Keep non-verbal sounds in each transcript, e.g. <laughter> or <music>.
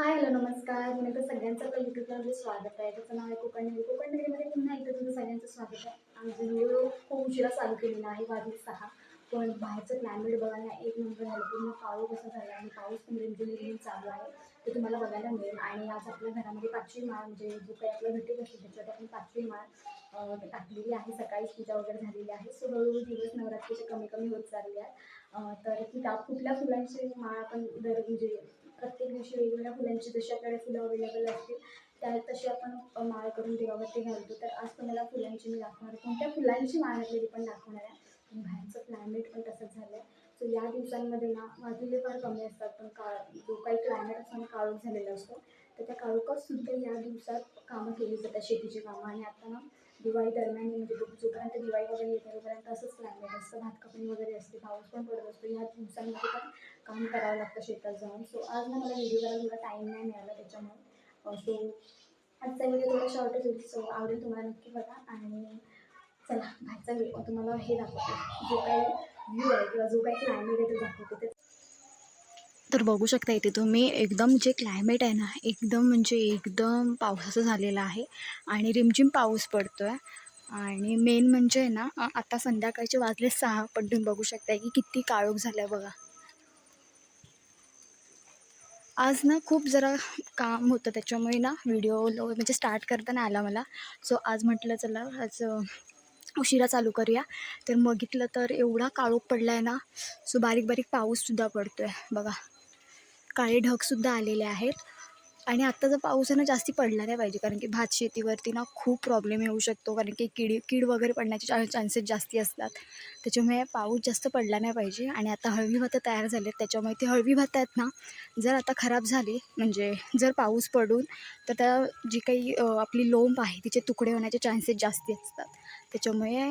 Hi hello नमस्कार. मी तर सगळ्यांचं आपल्या यूट्यूब चॅनलमध्ये स्वागत आहे. त्याचं नाव आहे कोकण नगरी. पुन्हा एकदा तुमचं सगळ्यांचं स्वागत आहे. आमचा व्हिडिओ खूप उशिरा चालू केलेला आहे वाजले सहा. पण बाहेरचं क्लायमेट बघायला एक नंबर झालं पूर्ण पाऊस कसा झाला आणि पाऊस पण रिमझिम रिमझिम चालू आहे ते तुम्हाला बघायला मिळेल. आणि आज आपल्या घरामध्ये पाचवी माळ म्हणजे जो काही आपला घटी असते त्याच्यात आपण पाचवी माळ टाकलेली आहे. सकाळीच पूजा वगैरे झालेली आहे. सो हळूहळू दिवस नवरात्रीचे कमी कमी होत चालले आहे तर की त्या कुठल्या फुलांची माळ आपण दर म्हणजे प्रत्येक दिवशी वेगवेगळ्या फुलांची जशी आपल्याकडे फुलं अवेलेबल असतील त्या तशी आपण माळ करून देवावरती घालतो. तर आज तुम्हाला फुलांची मी दाखवणार आहे. कोणत्या फुलांची माळ घातलेली पण दाखवणार आहे. आणि बाहेरचं क्लायमेट पण तसंच झालं आहे सो या दिवसांमध्ये ना वाजलेले फार कमी असतात पण का जो काही क्लायमेट असतो ना काळोख झालेला असतो. तर त्या काळोखातसुद्धा या दिवसात कामं केली जातात शेतीची कामं. आणि आता ना दिवाळी दरम्यान म्हणजे जोपर्यंत दिवाळी वगैरे येते तोपर्यंत असंच क्लायमेट असतं. भात कापणी वगैरे असते पाऊस पण पडत असतो. या दिवसांमध्ये पण काम करावं लागतं शेतात जाऊन. सो आज ना मला व्हिडिओ करायला थोडा टाईम नाही मिळाला त्याच्यामुळे. Uh, सो आजचा व्हिडिओ थोडा शॉर्टच होईल सो आवडेल तुम्हाला नक्की बघा. आणि चला बाहेरचा व्हिडिओ तुम्हाला हे दाखवते. जो काही व्ह्यू आहे किंवा जो काही क्लायमेट आहे ते दाखवते. ते तर बघू शकता इथे तुम्ही एकदम जे क्लायमेट आहे ना एकदम म्हणजे एकदम पावसाचं झालेलं आहे. आणि रिमझिम पाऊस पडतो म्हणजे आहे आणि मेन म्हणजे ना आता संध्याकाळचे वाजले सहा. पण तुम्ही बघू शकता की किती काळोख झालं आहे बघा. आज ना खूप जरा काम होतं त्याच्यामुळे ना व्हिडिओ म्हणजे स्टार्ट करताना आला मला. सो आज म्हटलं चला आज उशिरा चालू करूया. तर बघितलं तर एवढा काळोख पडला आहे ना. सो बारीक बारीक पाऊससुद्धा पडतो आहे बघा. काळे ढगसुद्धा आलेले आहेत. आणि आत्ता जर पाऊस आहे ना जास्ती पडला नाही पाहिजे कारण की भात शेतीवरती ना खूप प्रॉब्लेम येऊ शकतो कारण की किडी कीड वगैरे पडण्याचे चा चान्सेस जास्ती असतात. त्याच्यामुळे पाऊस जास्त पडला नाही पाहिजे आणि आता हळवी भातं तयार झाले आहेत त्याच्यामुळे ती हळवी भात आहेत ना जर आता खराब झाली म्हणजे जर पाऊस पडून तर त्या जी काही आपली लोंब आहे तिचे तुकडे होण्याचे चान्सेस जास्ती असतात. त्याच्यामुळे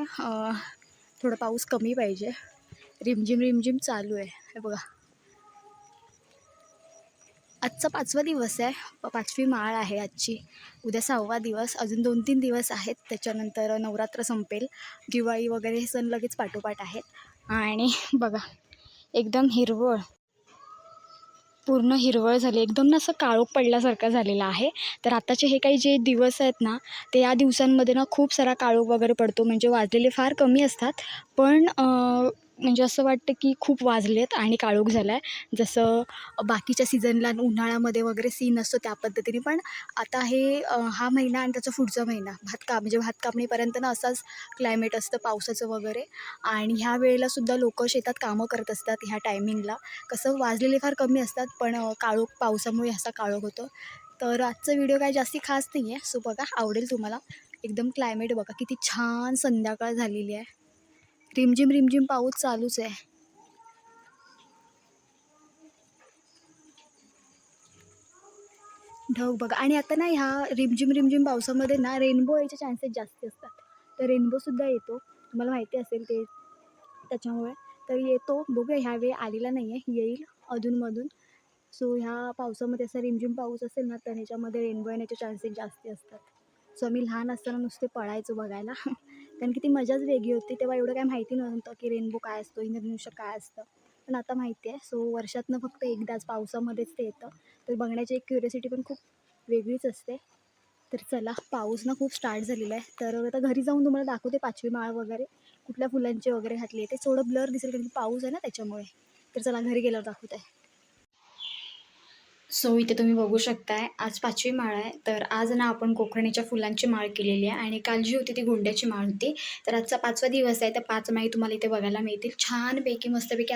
थोडा पाऊस कमी पाहिजे. रिमझिम रिमझिम चालू आहे. हे बघा. आजचा पाचवा दिवस आहे. पाचवी माळ आहे आजची. उद्या सहावा दिवस. अजून दोन तीन दिवस आहेत. त्याच्यानंतर नवरात्र संपेल. दिवाळी वगैरे हे सण लगेच पाठोपाठ आहेत. आणि बघा एकदम हिरवळ. पूर्ण हिरवळ झाली. एकदम ना असं काळोख पडल्यासारखं झालेलं आहे. तर आताचे हे काही जे दिवस आहेत ना ते या दिवसांमध्ये ना खूप सारा काळोख वगैरे पडतो. म्हणजे वाजलेले फार कमी असतात. पण म्हणजे असं वाटतं की खूप वाजलेत आणि काळोख झाला आहे जसं बाकीच्या सीझनला उन्हाळ्यामध्ये वगैरे सीन असतो त्या पद्धतीने. पण आता हे हा महिना आणि त्याचा पुढचा महिना भात का म्हणजे भात कापणीपर्यंत ना असाच क्लायमेट असतं पावसाचं वगैरे. आणि ह्या वेळेलासुद्धा लोक शेतात कामं करत असतात ह्या टायमिंगला कसं वाजलेले फार कमी असतात पण काळोख पावसामुळे असा काळोख होतो. तर आजचा व्हिडिओ काय जास्ती खास नाही आहे सो बघा आवडेल तुम्हाला. एकदम क्लायमेट बघा किती छान संध्याकाळ झालेली आहे. रिमझिम रिमझिम पाऊस चालूच आहे. ढग बघा. आणि आता ना ह्या रिमझिम रिमझिम पावसामध्ये ना रेनबो यायचे चान्सेस जास्त असतात. तर रेनबोसुद्धा येतो. तुम्हाला माहिती असेल ते त्याच्यामुळे. तर येतो. बघूया ह्यावेळी आलेला नाही आहे येईल अधूनमधून. सो ह्या पावसामध्ये असा रिमझिम पाऊस असेल ना तर ह्याच्यामध्ये रेनबो येण्याचे चान्सेस जास्त असतात. सो आम्ही लहान असताना नुसते पळायचो बघायला. <laughs> कारण की ती मजाच वेगळी होती. तेव्हा एवढं काय माहिती नव्हतं की रेनबो काय असतो इंद्रधनुष्य काय असतं. पण आता माहिती आहे. सो वर्षातनं फक्त एकदाच पावसामध्येच ते येतं. तर बघण्याची एक क्युरिसिटी पण खूप वेगळीच असते. तर चला पाऊस ना खूप स्टार्ट झालेला आहे. तर आता घरी जाऊन तुम्हाला दाखवते पाचवी माळ वगैरे. कुठल्या फुलांची वगैरे घातली आहे. ते थोडं ब्लर दिसेल कारण की पाऊस आहे ना त्याच्यामुळे. तर चला घरी गेल्यावर दाखवत. आहे सो इथे तुम्ही बघू शकताय आज पाचवी माळ आहे. तर आज ना आपण कोकणीच्या फुलांची माळ केलेली आहे आणि काल जी होती ती गोंड्याची माळ होती. तर आजचा पाचवा दिवस आहे तर पाच माळी तुम्हाला इथे बघायला मिळतील. छानपैकी मस्तपैकी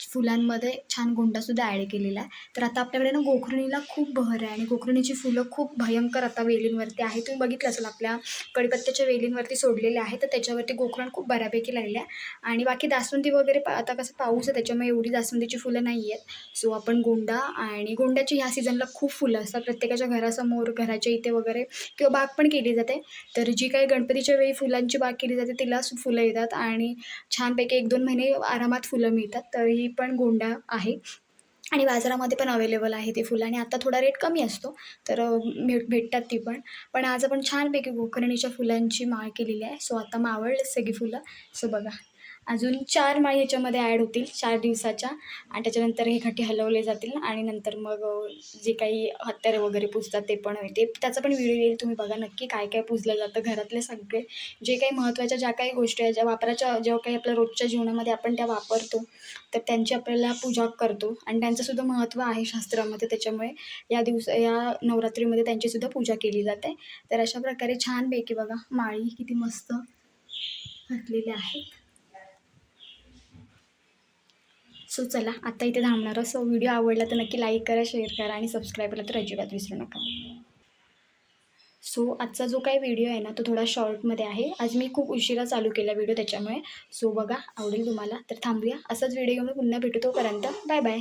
फुलांमध्ये छान गोंडासुद्धा ॲड केलेला आहे. तर आता आपल्याकडे ना गोखरणीला खूप बहर आहे आणि गोखरणीची फुलं खूप भयंकर आता वेलींवरती आहे. तुम्ही बघितलं असेल आपल्या कडीपत्त्याच्या वेलींवरती सोडलेले आहे तर त्याच्यावरती गोखरण खूप बऱ्यापैकी लागले आहे. आणि बाकी जास्वंदी वगैरे पा- आता कसं पाऊस आहे त्याच्यामुळे एवढी जास्वंदीची फुलं नाही आहेत सो आपण गोंडा आणि गोंड्याची ह्या सीझनला खूप फुलं असतात. प्रत्येकाच्या घरासमोर घराच्या इथे वगैरे किंवा बाग पण केली जाते. तर जी काही गणपतीच्या वेळी फुलांची बाग केली जाते तिला फुलं येतात. आणि छानपैकी एक दोन महिने आरामात फुलं मिळतात. तर ही पण गोंडा आहे. आणि बाजारामध्ये पण अवेलेबल आहे ते फुलं. आणि आता थोडा रेट कमी असतो तर भेट भेटतात ती पण. पण आज आपण छानपैकी गोकर्णीच्या फुलांची माळ केलेली आहे. सो आता मावळले सगळी फुलं. सो बघा. अजून चार माळी याच्यामध्ये ॲड होतील चार दिवसाच्या. आणि त्याच्यानंतर हे घटे हलवले जातील आणि नंतर मग जे काही हत्यारे वगैरे पूजतात ते पण ते त्याचा पण व्हिडिओ येईल तुम्ही बघा नक्की काय काय पूजलं जातं घरातले सगळे. जे काही महत्त्वाच्या ज्या काही गोष्टी आहेत ज्या वापराच्या जेव्हा काही आपल्या रोजच्या जीवनामध्ये आपण त्या वापरतो तर त्यांची आपल्याला पूजा करतो. आणि त्यांचंसुद्धा महत्त्व आहे शास्त्रामध्ये त्याच्यामुळे या दिवस या नवरात्रीमध्ये त्यांचीसुद्धा पूजा केली जाते. तर अशा प्रकारे छानपैकी बघा माळी किती मस्त घातलेली आहेत. सो चला आता इथे थांबणार सो व्हिडिओ आवडला तर नक्की लाईक करा शेअर करा आणि सबस्क्राईब करा तर अजिबात विसरू नका. सो आजचा जो काही व्हिडिओ आहे ना तो थोडा शॉर्टमध्ये आहे. आज मी खूप उशिरा चालू केला व्हिडिओ त्याच्यामुळे. सो बघा आवडेल तुम्हाला तर थांबूया. असाच व्हिडिओ मी पुन्हा भेटू तोपर्यंत. Bye bye